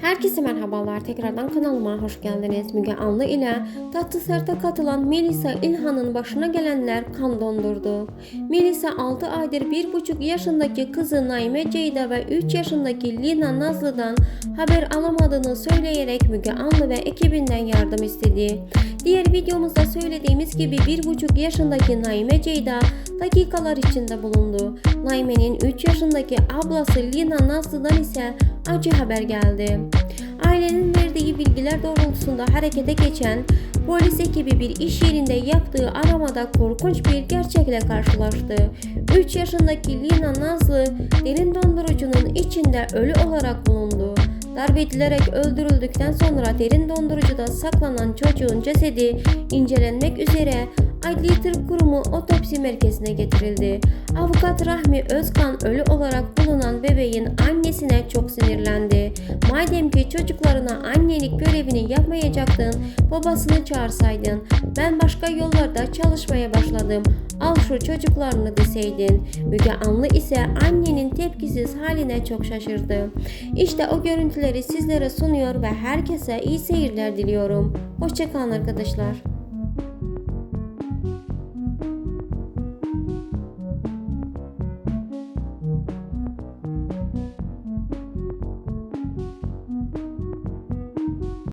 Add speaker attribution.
Speaker 1: Herkese merhabalar. Tekrardan kanalıma hoş geldiniz. Müge Anlı ile Tatlı Sert'e katılan Melisa İlhan'ın başına gelenler kan dondurdu. Melisa 6 aydır 1,5 yaşındaki kızı Naime Ceyda ve 3 yaşındaki Lina Nazlı'dan haber alamadığını söyleyerek Müge Anlı ve ekibinden yardım istedi. Diğer videomuzda söylediğimiz gibi 1,5 yaşındaki Naime Ceyda dakikalar içinde bulundu. Naime'nin 3 yaşındaki ablası Lina Nazlı'dan ise acı haber geldi. Ailenin verdiği bilgiler doğrultusunda harekete geçen polis ekibi bir iş yerinde yaptığı aramada korkunç bir gerçekle karşılaştı. 3 yaşındaki Lina Nazlı derin dondurucunun içinde ölü olarak bulundu. Darp edilerek öldürüldükten sonra derin dondurucuda saklanan çocuğun cesedi incelenmek üzere Adli Tıp Kurumu otopsi merkezine getirildi. Avukat Rahmi Özkan ölü olarak bulunan bebeğin annesine çok sinirlendi. Madem ki çocuklarına annelik görevini yapmayacaktın, babasını çağırsaydın. Ben başka yollarda çalışmaya başladım. Al şu çocuklarını deseydin. Müge Anlı ise annenin tepkisiz haline çok şaşırdı. İşte o görüntüleri sizlere sunuyor ve herkese iyi seyirler diliyorum. Hoşçakalın arkadaşlar.